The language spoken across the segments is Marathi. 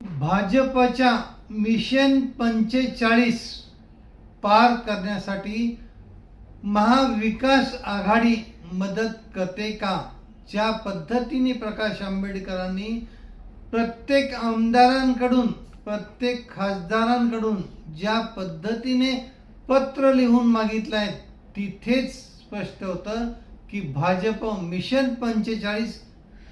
भाजपच्या मिशन पंचेचाळीस पार करण्यासाठी महाविकास आघाडी मदत करते का? ज्या पद्धतीने प्रकाश आंबेडकरांनी प्रत्येक आमदारांकडून प्रत्येक खासदारांकडून ज्या पद्धतीने पत्र लिहून मागितलं आहे तिथेच स्पष्ट होतं की भाजप मिशन पंचेचाळीस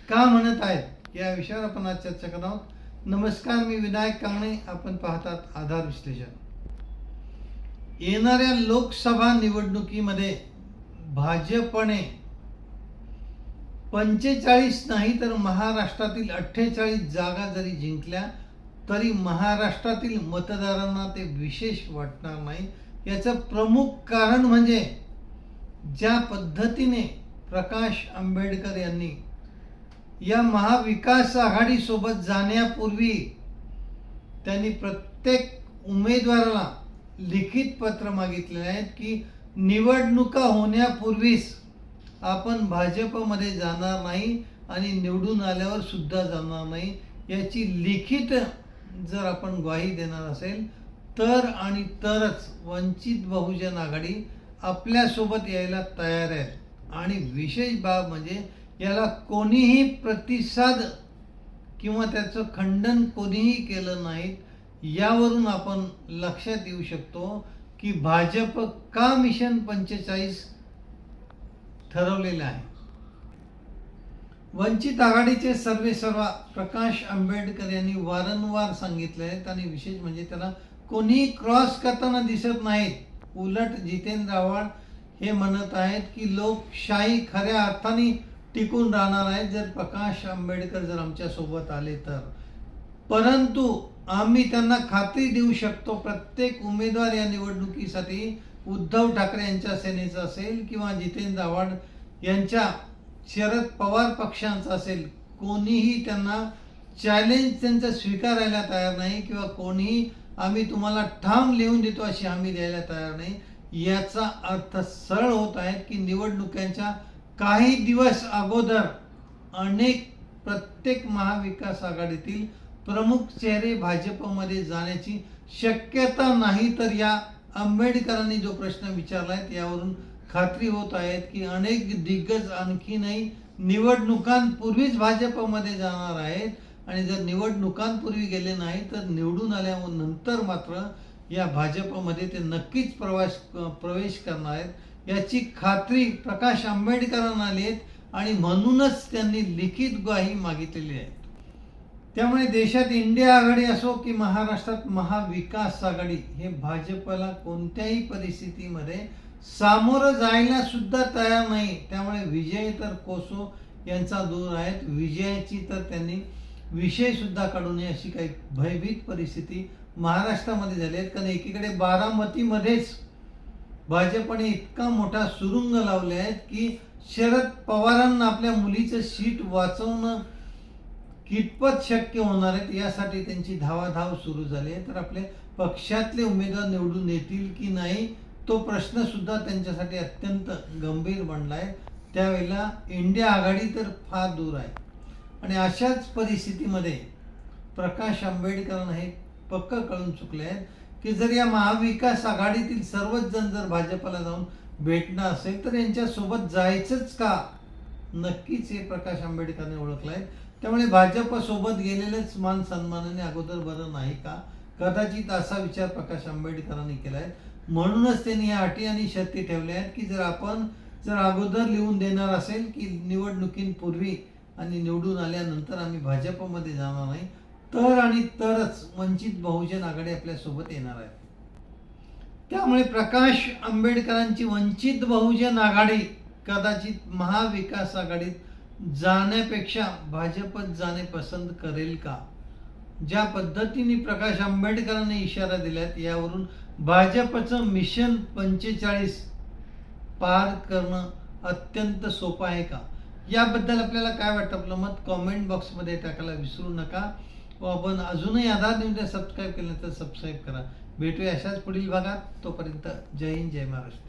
का म्हणत आहेत या विषयावर आपण आज चर्चा करणार आहोत. नमस्कार मी विनायक कांगणे. आपण पाहतात आधार विश्लेषण. येणाऱ्या लोकसभा निवडणुकीमध्ये भाजपने पंचेचाळीस नाही तर महाराष्ट्रातील अठ्ठेचाळीस जागा जरी जिंकल्या तरी महाराष्ट्रातील मतदारांना ते विशेष वाटणार नाही. याचं प्रमुख कारण म्हणजे ज्या पद्धतीने प्रकाश आंबेडकर यांनी या महाविकास आघाडीसोबत जाण्यापूर्वी त्यांनी प्रत्येक उमेदवाराला लिखित पत्र मागितलेले आहेत की निवडणुका होण्यापूर्वीच आपण भाजपमध्ये जाणार नाही आणि निवडून आल्यावर सुद्धा जाणार नाही याची लिखित जर आपण ग्वाही देणार असेल तर आणि तरच वंचित बहुजन आघाडी आपल्यासोबत यायला तयार आहे. आणि विशेष बाब म्हणजे याला कोणीही प्रतिसाद किंवा त्याचं खंडन कोणीही केलं नाहीत यावरून आपण लक्षात येऊ शकतो की भाजप का मिशन पंचेचाळीस ठरवलेलं आहे? वंचित आघाडीचे सर्वे सर्वा प्रकाश आंबेडकर यांनी वारंवार सांगितले आहेत आणि विशेष म्हणजे त्याला कोणीही क्रॉस करताना दिसत नाहीत. उलट जितेंद्र आव्हाड हे म्हणत आहेत की लोकशाही खऱ्या अर्थाने टिकून राहणार आहेत. जर प्रकाश आंबेडकर जर आमच्यासोबत आले तर. परंतु आम्ही त्यांना खात्री देऊ शकतो प्रत्येक उमेदवार या निवडणुकीसाठी उद्धव ठाकरे यांच्या सेनेचा असेल किंवा जितेंद्र आव्हाड यांच्या शरद पवार पक्षांचा असेल कोणीही त्यांना चॅलेंज त्यांचं स्वीकारायला तयार नाही किंवा कोणीही आम्ही तुम्हाला ठाम लिहून देतो अशी हमी द्यायला तयार नाही. याचा अर्थ सरळ होत आहे की निवडणुकांच्या काही दिवस अगोदर अनेक प्रत्येक महाविकास आघाडीतील प्रमुख चेहरे भाजपमध्ये जाण्याची शक्यता नाही तर या आंबेडकरांनी जो प्रश्न विचारला आहे यावरून खात्री होत आहेत की अनेक दिग्गज आणखीनही निवडणुकांपूर्वीच भाजपमध्ये जाणार आहेत. आणि जर निवडणुकांपूर्वी गेले नाही तर निवडून आल्यानंतर मात्र या भाजपमध्ये ते नक्कीच प्रवास प्रवेश करणार आहेत. याची खात्री प्रकाश आंबेडकरांना आली आहेत आणि म्हणूनच त्यांनी लिखित ग्वाही मागितलेली आहे. त्यामुळे देशात इंडिया आघाडी असो की महाराष्ट्रात महाविकास आघाडी हे भाजपला कोणत्याही परिस्थितीमध्ये सामोरं जायला सुद्धा तयार नाही. त्यामुळे विजय तर कोसो यांचा दूर आहेत. विजयाची तर त्यांनी विषय सुद्धा काढू नये अशी काही भयभीत परिस्थिती महाराष्ट्रामध्ये झाली आहेत. कारण एकीकडे बारामतीमध्येच भाजपने इतका मोठा सुरुंग लावले आहेत की शरद पवारांना आपल्या मुलीचं सीट वाचवणं कितपत शक्य होणार आहेत यासाठी त्यांची धावाधाव सुरू झाली आहे. तर आपले पक्षातले उमेदवार निवडून येतील की नाही तो प्रश्न सुद्धा त्यांच्यासाठी अत्यंत गंभीर बनला आहे. त्यावेळेला इंडिया आघाडी तर फार दूर आहे. आणि अशाच परिस्थितीमध्ये प्रकाश आंबेडकरांना हे पक्क कळून चुकले आहेत की जर या महाविकास आघाडीतील सर्वच जण जर भाजपला जाऊन भेटणं असेल तर यांच्यासोबत जायचंच का? नक्कीच हे प्रकाश आंबेडकरने ओळखलं आहे त्यामुळे भाजपसोबत गेलेलेच मान सन्मानाने अगोदर बरं नाही का? कदाचित असा विचार प्रकाश आंबेडकरांनी केला आहे म्हणूनच त्यांनी या अटी आणि शर्ती ठेवल्या आहेत की जर आपण जर अगोदर लिहून देणार असेल की निवडणुकींपूर्वी आणि निवडून आल्यानंतर आम्ही भाजपमध्ये जाणार नाही तर आणि तरच वंचित बहुजन आघाडी आपल्यासोबत येणार आहे. त्यामुळे प्रकाश आंबेडकरांची वंचित बहुजन आघाडी कदाचित महाविकास आघाडीत जाण्यापेक्षा भाजपत जाणे पसंत करेल का? ज्या पद्धतीने प्रकाश आंबेडकरांनी इशारा दिल्यात यावरून भाजपचं मिशन पंचेचाळीस पार करणं अत्यंत सोपं आहे का? याबद्दल आपल्याला काय वाटतं? आपलं मत कॉमेंट बॉक्समध्ये टाकायला विसरू नका. हो, व आपण अजूनही आधार न्यूजला सबस्क्राईब केलं तर सबस्क्राईब करा. भेटूया अशाच पुढील भागात. तोपर्यंत जय हिंद जय महाराष्ट्र.